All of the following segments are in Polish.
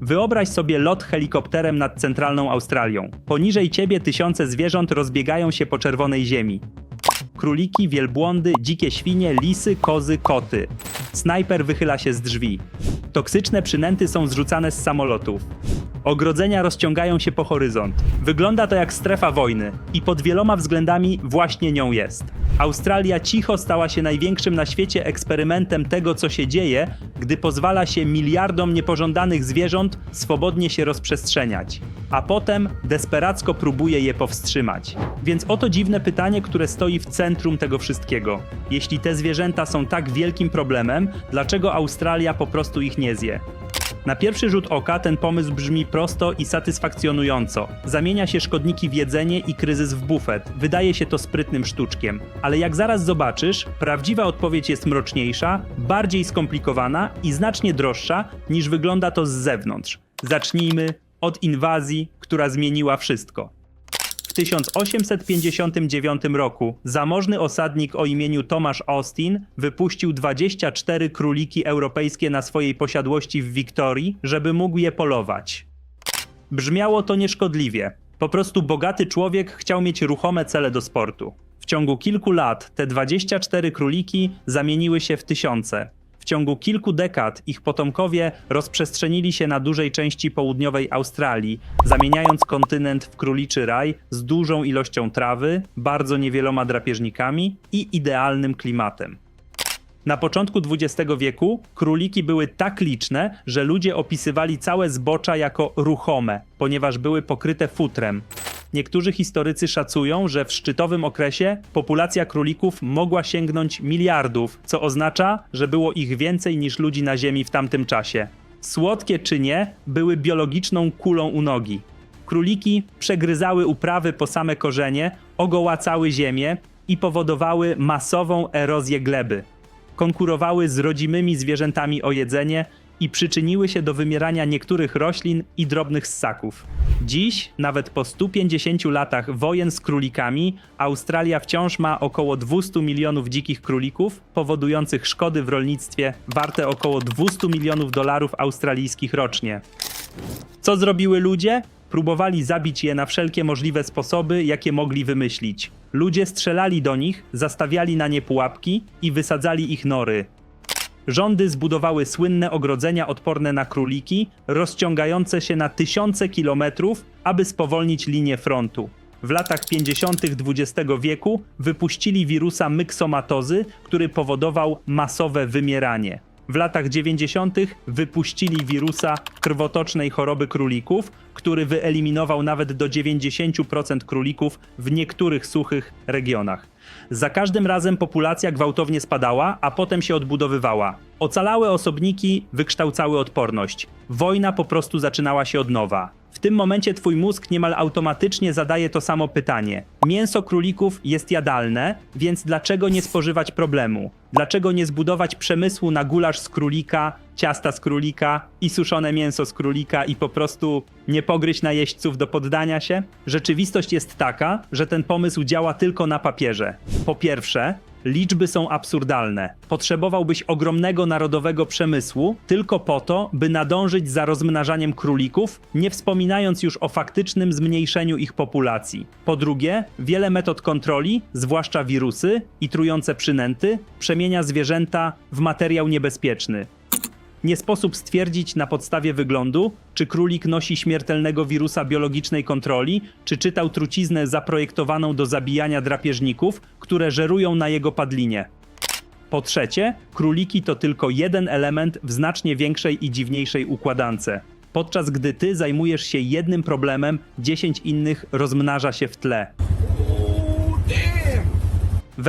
Wyobraź sobie lot helikopterem nad centralną Australią. Poniżej ciebie tysiące zwierząt rozbiegają się po czerwonej ziemi. Króliki, wielbłądy, dzikie świnie, lisy, kozy, koty. Snajper wychyla się z drzwi. Toksyczne przynęty są zrzucane z samolotów. Ogrodzenia rozciągają się po horyzont. Wygląda to jak strefa wojny i pod wieloma względami właśnie nią jest. Australia cicho stała się największym na świecie eksperymentem tego, co się dzieje, gdy pozwala się miliardom niepożądanych zwierząt swobodnie się rozprzestrzeniać, a potem desperacko próbuje je powstrzymać. Więc oto dziwne pytanie, które stoi w centrum tego wszystkiego. Jeśli te zwierzęta są tak wielkim problemem, dlaczego Australia po prostu ich nie zje? Na pierwszy rzut oka ten pomysł brzmi prosto i satysfakcjonująco. Zamienia się szkodniki w jedzenie i kryzys w bufet. Wydaje się to sprytnym sztuczkiem. Ale jak zaraz zobaczysz, prawdziwa odpowiedź jest mroczniejsza, bardziej skomplikowana i znacznie droższa niż wygląda to z zewnątrz. Zacznijmy od inwazji, która zmieniła wszystko. W 1859 roku zamożny osadnik o imieniu Tomasz Austin wypuścił 24 króliki europejskie na swojej posiadłości w Wiktorii, żeby mógł je polować. Brzmiało to nieszkodliwie. Po prostu bogaty człowiek chciał mieć ruchome cele do sportu. W ciągu kilku lat te 24 króliki zamieniły się w tysiące. Ciągu kilku dekad ich potomkowie rozprzestrzenili się na dużej części południowej Australii, zamieniając kontynent w króliczy raj z dużą ilością trawy, bardzo niewieloma drapieżnikami i idealnym klimatem. Na początku XX wieku króliki były tak liczne, że ludzie opisywali całe zbocza jako ruchome, ponieważ były pokryte futrem. Niektórzy historycy szacują, że w szczytowym okresie populacja królików mogła sięgnąć miliardów, co oznacza, że było ich więcej niż ludzi na Ziemi w tamtym czasie. Słodkie czy nie, były biologiczną kulą u nogi. Króliki przegryzały uprawy po same korzenie, ogołacały ziemię i powodowały masową erozję gleby konkurowały z rodzimymi zwierzętami o jedzenie i przyczyniły się do wymierania niektórych roślin i drobnych ssaków. Dziś, nawet po 150 latach wojen z królikami, Australia wciąż ma około 200 milionów dzikich królików, powodujących szkody w rolnictwie warte około 200 milionów dolarów australijskich rocznie. Co zrobiły ludzie? Próbowali zabić je na wszelkie możliwe sposoby, jakie mogli wymyślić. Ludzie strzelali do nich, zastawiali na nie pułapki i wysadzali ich nory. Rządy zbudowały słynne ogrodzenia odporne na króliki, rozciągające się na tysiące kilometrów, aby spowolnić linię frontu. W latach 50. XX wieku wypuścili wirusa myksomatozy, który powodował masowe wymieranie. W latach 90. wypuścili wirusa krwotocznej choroby królików, który wyeliminował nawet do 90% królików w niektórych suchych regionach. Za każdym razem populacja gwałtownie spadała, a potem się odbudowywała. Ocalałe osobniki wykształcały odporność. Wojna po prostu zaczynała się od nowa. W tym momencie twój mózg niemal automatycznie zadaje to samo pytanie. Mięso królików jest jadalne, więc dlaczego nie spożywać problemu? Dlaczego nie zbudować przemysłu na gulasz z królika, ciasta z królika i suszone mięso z królika i po prostu nie pogryźć najeźdźców do poddania się? Rzeczywistość jest taka, że ten pomysł działa tylko na papierze. Po pierwsze, Liczby są absurdalne. Potrzebowałbyś ogromnego narodowego przemysłu tylko po to, by nadążyć za rozmnażaniem królików, nie wspominając już o faktycznym zmniejszeniu ich populacji. Po drugie, wiele metod kontroli, zwłaszcza wirusy i trujące przynęty, przemienia zwierzęta w materiał niebezpieczny. Nie sposób stwierdzić na podstawie wyglądu, czy królik nosi śmiertelnego wirusa biologicznej kontroli, czy czytał truciznę zaprojektowaną do zabijania drapieżników, które żerują na jego padlinie. Po trzecie, króliki to tylko jeden element w znacznie większej i dziwniejszej układance. Podczas gdy ty zajmujesz się jednym problemem, 10 innych rozmnaża się w tle.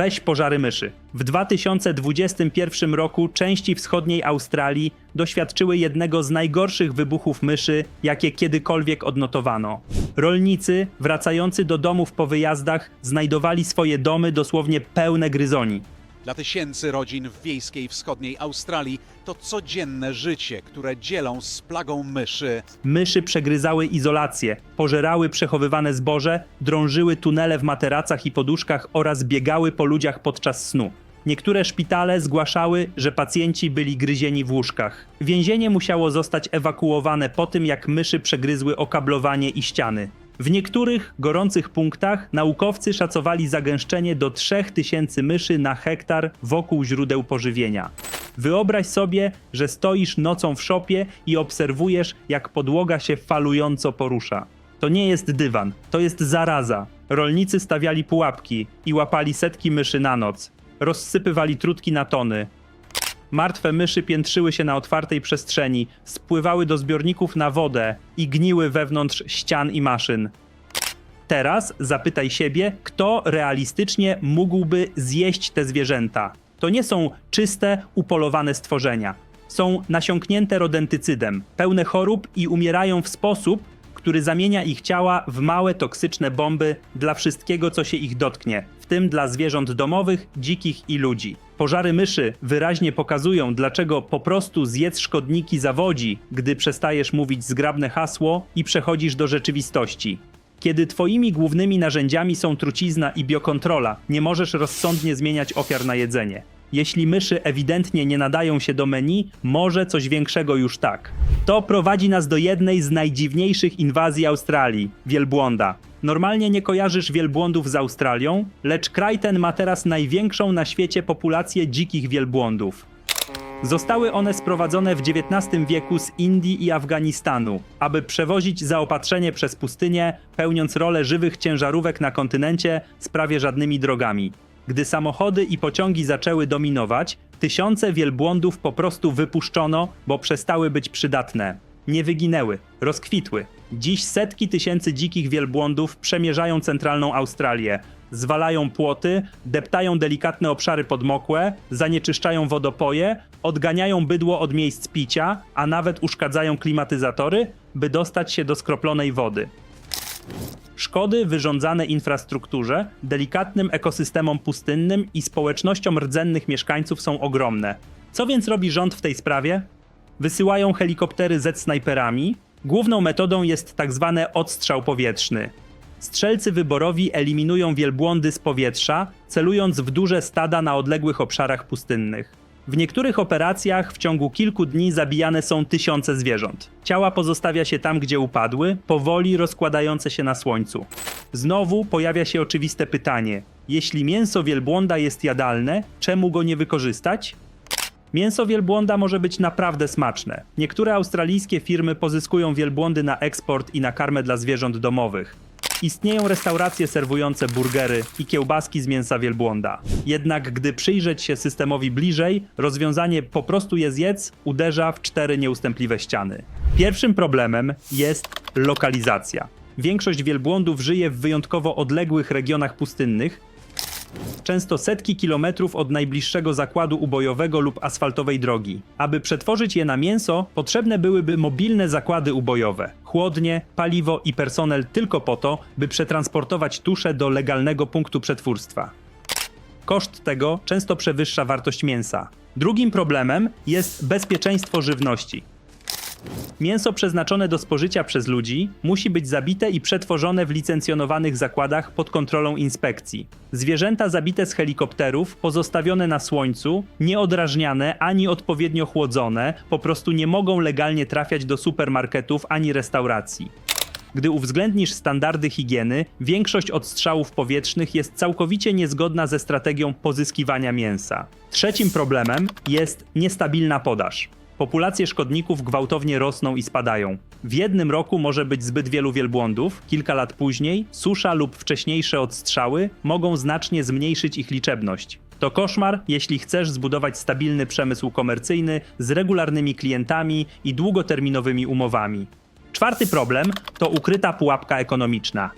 Weź pożary myszy. W 2021 roku części wschodniej Australii doświadczyły jednego z najgorszych wybuchów myszy, jakie kiedykolwiek odnotowano. Rolnicy, wracający do domów po wyjazdach, znajdowali swoje domy dosłownie pełne gryzoni. Dla tysięcy rodzin w wiejskiej wschodniej Australii to codzienne życie, które dzielą z plagą myszy. Myszy przegryzały izolację, pożerały przechowywane zboże, drążyły tunele w materacach i poduszkach oraz biegały po ludziach podczas snu. Niektóre szpitale zgłaszały, że pacjenci byli gryzieni w łóżkach. Więzienie musiało zostać ewakuowane po tym, jak myszy przegryzły okablowanie i ściany. W niektórych gorących punktach naukowcy szacowali zagęszczenie do 3000 myszy na hektar wokół źródeł pożywienia. Wyobraź sobie, że stoisz nocą w szopie i obserwujesz, jak podłoga się falująco porusza. To nie jest dywan, to jest zaraza. Rolnicy stawiali pułapki i łapali setki myszy na noc. Rozsypywali trutki na tony. Martwe myszy piętrzyły się na otwartej przestrzeni, spływały do zbiorników na wodę i gniły wewnątrz ścian i maszyn. Teraz zapytaj siebie, kto realistycznie mógłby zjeść te zwierzęta. To nie są czyste, upolowane stworzenia. Są nasiąknięte rodentycydem, pełne chorób i umierają w sposób, który zamienia ich ciała w małe toksyczne bomby dla wszystkiego, co się ich dotknie, w tym dla zwierząt domowych, dzikich i ludzi. Pożary myszy wyraźnie pokazują, dlaczego po prostu zjedz szkodniki zawodzi, gdy przestajesz mówić zgrabne hasło i przechodzisz do rzeczywistości. Kiedy twoimi głównymi narzędziami są trucizna i biokontrola, nie możesz rozsądnie zmieniać ofiar na jedzenie. Jeśli myszy ewidentnie nie nadają się do menu, może coś większego już tak. To prowadzi nas do jednej z najdziwniejszych inwazji Australii wielbłąda. Normalnie nie kojarzysz wielbłądów z Australią, lecz kraj ten ma teraz największą na świecie populację dzikich wielbłądów. Zostały one sprowadzone w XIX wieku z Indii i Afganistanu, aby przewozić zaopatrzenie przez pustynię, pełniąc rolę żywych ciężarówek na kontynencie z prawie żadnymi drogami. Gdy samochody i pociągi zaczęły dominować, tysiące wielbłądów po prostu wypuszczono, bo przestały być przydatne. Nie wyginęły, rozkwitły. Dziś setki tysięcy dzikich wielbłądów przemierzają centralną Australię, zwalają płoty, deptają delikatne obszary podmokłe, zanieczyszczają wodopoje, odganiają bydło od miejsc picia, a nawet uszkadzają klimatyzatory, by dostać się do skroplonej wody. Szkody wyrządzane infrastrukturze, delikatnym ekosystemom pustynnym i społecznościom rdzennych mieszkańców są ogromne. Co więc robi rząd w tej sprawie? Wysyłają helikoptery z snajperami. Główną metodą jest tak zwany odstrzał powietrzny. Strzelcy wyborowi eliminują wielbłądy z powietrza, celując w duże stada na odległych obszarach pustynnych. W niektórych operacjach w ciągu kilku dni zabijane są tysiące zwierząt. Ciała pozostawia się tam, gdzie upadły, powoli rozkładające się na słońcu. Znowu pojawia się oczywiste pytanie: jeśli mięso wielbłąda jest jadalne, czemu go nie wykorzystać? Mięso wielbłąda może być naprawdę smaczne. Niektóre australijskie firmy pozyskują wielbłądy na eksport i na karmę dla zwierząt domowych. Istnieją restauracje serwujące burgery i kiełbaski z mięsa wielbłąda. Jednak gdy przyjrzeć się systemowi bliżej, rozwiązanie po prostu je zjedz uderza w cztery nieustępliwe ściany. Pierwszym problemem jest lokalizacja. Większość wielbłądów żyje w wyjątkowo odległych regionach pustynnych, często setki kilometrów od najbliższego zakładu ubojowego lub asfaltowej drogi. Aby przetworzyć je na mięso, potrzebne byłyby mobilne zakłady ubojowe, chłodnie, paliwo i personel tylko po to, by przetransportować tuszę do legalnego punktu przetwórstwa. Koszt tego często przewyższa wartość mięsa. Drugim problemem jest bezpieczeństwo żywności. Mięso przeznaczone do spożycia przez ludzi musi być zabite i przetworzone w licencjonowanych zakładach pod kontrolą inspekcji. Zwierzęta zabite z helikopterów, pozostawione na słońcu, nieodrażniane ani odpowiednio chłodzone, po prostu nie mogą legalnie trafiać do supermarketów ani restauracji. Gdy uwzględnisz standardy higieny, większość odstrzałów powietrznych jest całkowicie niezgodna ze strategią pozyskiwania mięsa. Trzecim problemem jest niestabilna podaż. Populacje szkodników gwałtownie rosną i spadają. W jednym roku może być zbyt wielu wielbłądów, kilka lat później susza lub wcześniejsze odstrzały mogą znacznie zmniejszyć ich liczebność. To koszmar, jeśli chcesz zbudować stabilny przemysł komercyjny z regularnymi klientami i długoterminowymi umowami. Czwarty problem to ukryta pułapka ekonomiczna.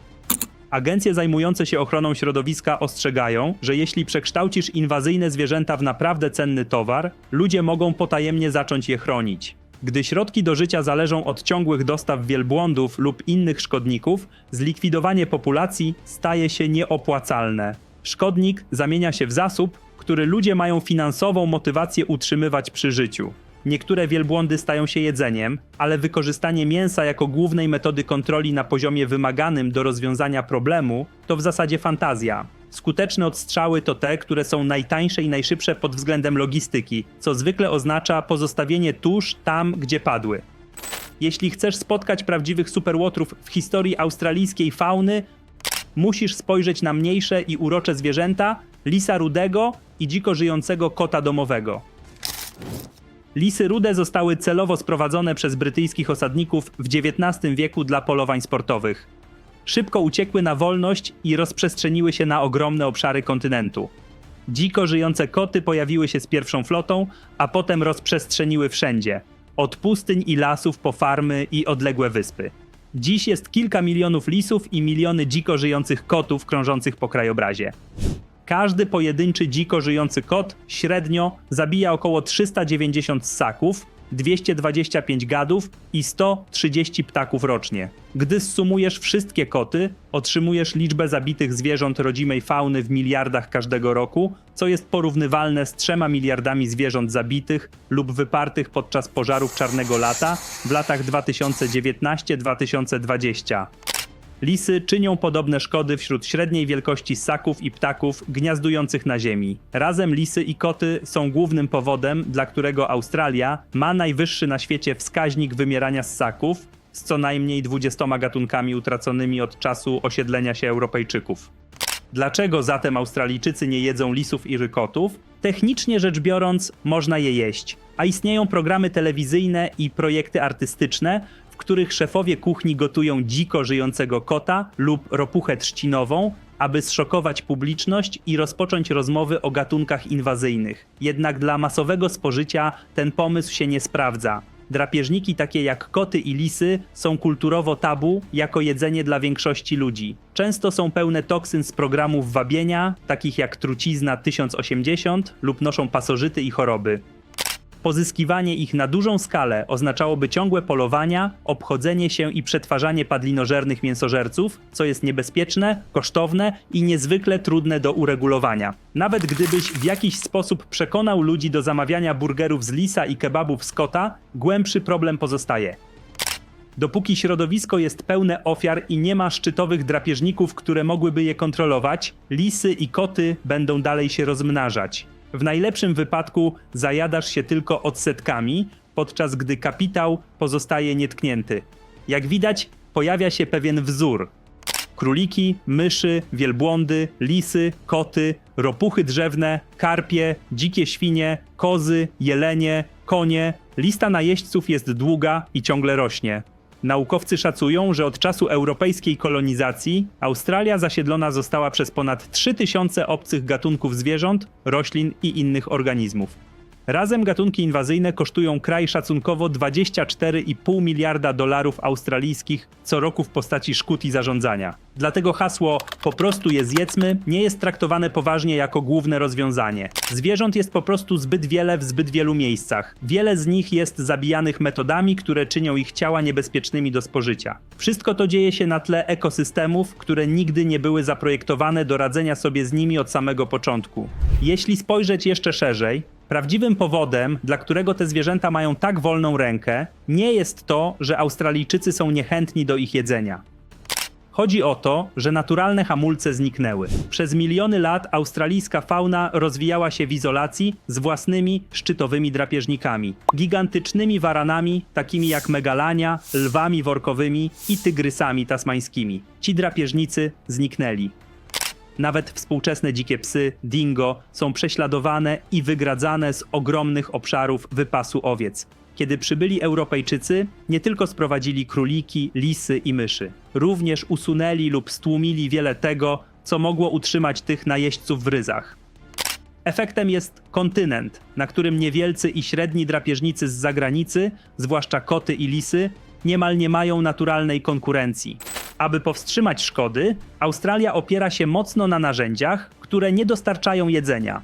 Agencje zajmujące się ochroną środowiska ostrzegają, że jeśli przekształcisz inwazyjne zwierzęta w naprawdę cenny towar, ludzie mogą potajemnie zacząć je chronić. Gdy środki do życia zależą od ciągłych dostaw wielbłądów lub innych szkodników, zlikwidowanie populacji staje się nieopłacalne. Szkodnik zamienia się w zasób, który ludzie mają finansową motywację utrzymywać przy życiu. Niektóre wielbłądy stają się jedzeniem, ale wykorzystanie mięsa jako głównej metody kontroli na poziomie wymaganym do rozwiązania problemu to w zasadzie fantazja. Skuteczne odstrzały to te, które są najtańsze i najszybsze pod względem logistyki, co zwykle oznacza pozostawienie tusz tam, gdzie padły. Jeśli chcesz spotkać prawdziwych superłotrów w historii australijskiej fauny, musisz spojrzeć na mniejsze i urocze zwierzęta, lisa rudego i dziko żyjącego kota domowego. Lisy rude zostały celowo sprowadzone przez brytyjskich osadników w XIX wieku dla polowań sportowych. Szybko uciekły na wolność i rozprzestrzeniły się na ogromne obszary kontynentu. Dziko żyjące koty pojawiły się z pierwszą flotą, a potem rozprzestrzeniły wszędzie od pustyń i lasów po farmy i odległe wyspy. Dziś jest kilka milionów lisów i miliony dziko żyjących kotów krążących po krajobrazie. Każdy pojedynczy dziko żyjący kot średnio zabija około 390 ssaków, 225 gadów i 130 ptaków rocznie. Gdy zsumujesz wszystkie koty, otrzymujesz liczbę zabitych zwierząt rodzimej fauny w miliardach każdego roku, co jest porównywalne z 3 miliardami zwierząt zabitych lub wypartych podczas pożarów Czarnego Lata w latach 2019-2020. Lisy czynią podobne szkody wśród średniej wielkości ssaków i ptaków gniazdujących na ziemi. Razem lisy i koty są głównym powodem, dla którego Australia ma najwyższy na świecie wskaźnik wymierania ssaków z co najmniej 20 gatunkami utraconymi od czasu osiedlenia się Europejczyków. Dlaczego zatem Australijczycy nie jedzą lisów i rykotów? Technicznie rzecz biorąc, można je jeść, a istnieją programy telewizyjne i projekty artystyczne, których szefowie kuchni gotują dziko żyjącego kota lub ropuchę trzcinową, aby zszokować publiczność i rozpocząć rozmowy o gatunkach inwazyjnych. Jednak dla masowego spożycia ten pomysł się nie sprawdza. Drapieżniki takie jak koty i lisy są kulturowo tabu jako jedzenie dla większości ludzi. Często są pełne toksyn z programów wabienia, takich jak trucizna 1080 lub noszą pasożyty i choroby. Pozyskiwanie ich na dużą skalę oznaczałoby ciągłe polowania, obchodzenie się i przetwarzanie padlinożernych mięsożerców, co jest niebezpieczne, kosztowne i niezwykle trudne do uregulowania. Nawet gdybyś w jakiś sposób przekonał ludzi do zamawiania burgerów z lisa i kebabów z kota, głębszy problem pozostaje. Dopóki środowisko jest pełne ofiar i nie ma szczytowych drapieżników, które mogłyby je kontrolować, lisy i koty będą dalej się rozmnażać. W najlepszym wypadku zajadasz się tylko odsetkami, podczas gdy kapitał pozostaje nietknięty. Jak widać, pojawia się pewien wzór. Króliki, myszy, wielbłądy, lisy, koty, ropuchy drzewne, karpie, dzikie świnie, kozy, jelenie, konie. Lista najeźdźców jest długa i ciągle rośnie. Naukowcy szacują, że od czasu europejskiej kolonizacji Australia zasiedlona została przez ponad 3000 obcych gatunków zwierząt, roślin i innych organizmów. Razem gatunki inwazyjne kosztują kraj szacunkowo 24,5 miliarda dolarów australijskich co roku w postaci szkód i zarządzania. Dlatego hasło po prostu je zjedzmy nie jest traktowane poważnie jako główne rozwiązanie. Zwierząt jest po prostu zbyt wiele w zbyt wielu miejscach. Wiele z nich jest zabijanych metodami, które czynią ich ciała niebezpiecznymi do spożycia. Wszystko to dzieje się na tle ekosystemów, które nigdy nie były zaprojektowane do radzenia sobie z nimi od samego początku. Jeśli spojrzeć jeszcze szerzej, Prawdziwym powodem, dla którego te zwierzęta mają tak wolną rękę, nie jest to, że Australijczycy są niechętni do ich jedzenia. Chodzi o to, że naturalne hamulce zniknęły. Przez miliony lat australijska fauna rozwijała się w izolacji z własnymi szczytowymi drapieżnikami. Gigantycznymi waranami, takimi jak megalania, lwami workowymi i tygrysami tasmańskimi. Ci drapieżnicy zniknęli. Nawet współczesne dzikie psy, dingo, są prześladowane i wygradzane z ogromnych obszarów wypasu owiec. Kiedy przybyli Europejczycy, nie tylko sprowadzili króliki, lisy i myszy, również usunęli lub stłumili wiele tego, co mogło utrzymać tych najeźdźców w ryzach. Efektem jest kontynent, na którym niewielcy i średni drapieżnicy z zagranicy, zwłaszcza koty i lisy, niemal nie mają naturalnej konkurencji. Aby powstrzymać szkody, Australia opiera się mocno na narzędziach, które nie dostarczają jedzenia.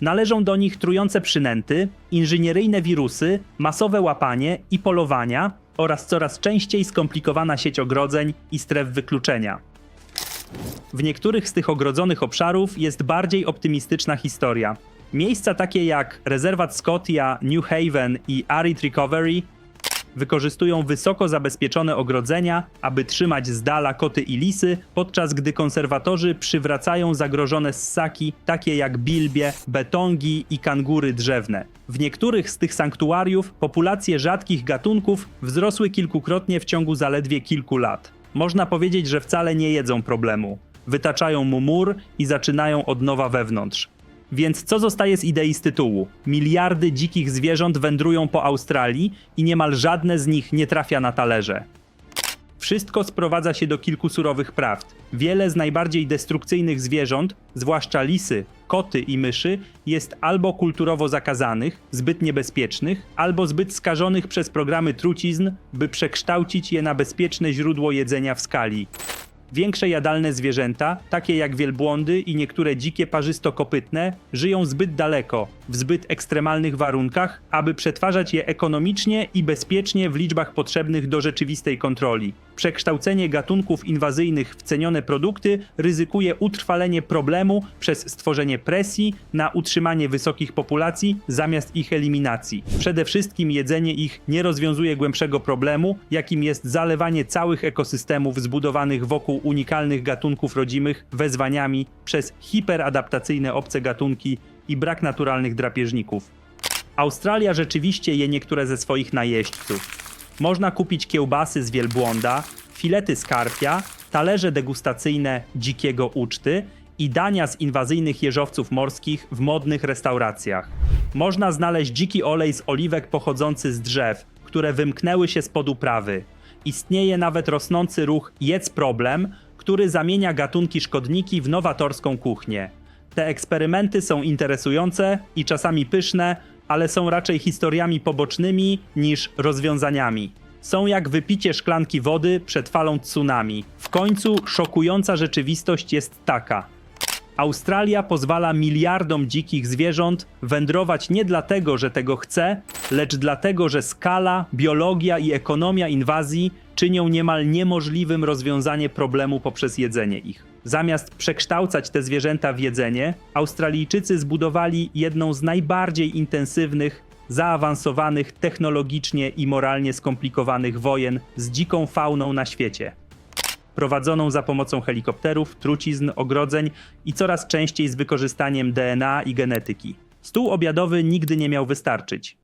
Należą do nich trujące przynęty, inżynieryjne wirusy, masowe łapanie i polowania oraz coraz częściej skomplikowana sieć ogrodzeń i stref wykluczenia. W niektórych z tych ogrodzonych obszarów jest bardziej optymistyczna historia. Miejsca takie jak rezerwat Scotia, New Haven i Arid Recovery Wykorzystują wysoko zabezpieczone ogrodzenia, aby trzymać z dala koty i lisy, podczas gdy konserwatorzy przywracają zagrożone ssaki, takie jak bilbie, betongi i kangury drzewne. W niektórych z tych sanktuariów populacje rzadkich gatunków wzrosły kilkukrotnie w ciągu zaledwie kilku lat. Można powiedzieć, że wcale nie jedzą problemu. Wytaczają mu mur i zaczynają od nowa wewnątrz. Więc co zostaje z idei z tytułu? Miliardy dzikich zwierząt wędrują po Australii i niemal żadne z nich nie trafia na talerze. Wszystko sprowadza się do kilku surowych prawd. Wiele z najbardziej destrukcyjnych zwierząt, zwłaszcza lisy, koty i myszy, jest albo kulturowo zakazanych, zbyt niebezpiecznych, albo zbyt skażonych przez programy trucizn, by przekształcić je na bezpieczne źródło jedzenia w skali. Większe jadalne zwierzęta, takie jak wielbłądy i niektóre dzikie parzysto-kopytne, żyją zbyt daleko, w zbyt ekstremalnych warunkach, aby przetwarzać je ekonomicznie i bezpiecznie w liczbach potrzebnych do rzeczywistej kontroli. Przekształcenie gatunków inwazyjnych w cenione produkty ryzykuje utrwalenie problemu przez stworzenie presji na utrzymanie wysokich populacji zamiast ich eliminacji. Przede wszystkim jedzenie ich nie rozwiązuje głębszego problemu, jakim jest zalewanie całych ekosystemów zbudowanych wokół unikalnych gatunków rodzimych wezwaniami przez hiperadaptacyjne obce gatunki i brak naturalnych drapieżników. Australia rzeczywiście je niektóre ze swoich najeźdźców. Można kupić kiełbasy z wielbłąda, filety z karpia, talerze degustacyjne dzikiego uczty i dania z inwazyjnych jeżowców morskich w modnych restauracjach. Można znaleźć dziki olej z oliwek pochodzący z drzew, które wymknęły się spod uprawy. Istnieje nawet rosnący ruch Jedz Problem, który zamienia gatunki szkodniki w nowatorską kuchnię. Te eksperymenty są interesujące i czasami pyszne, ale są raczej historiami pobocznymi niż rozwiązaniami. Są jak wypicie szklanki wody przed falą tsunami. W końcu szokująca rzeczywistość jest taka. Australia pozwala miliardom dzikich zwierząt wędrować nie dlatego, że tego chce, lecz dlatego, że skala, biologia i ekonomia inwazji czynią niemal niemożliwym rozwiązanie problemu poprzez jedzenie ich. Zamiast przekształcać te zwierzęta w jedzenie, Australijczycy zbudowali jedną z najbardziej intensywnych, zaawansowanych technologicznie i moralnie skomplikowanych wojen z dziką fauną na świecie prowadzoną za pomocą helikopterów, trucizn, ogrodzeń i coraz częściej z wykorzystaniem DNA i genetyki. Stół obiadowy nigdy nie miał wystarczyć.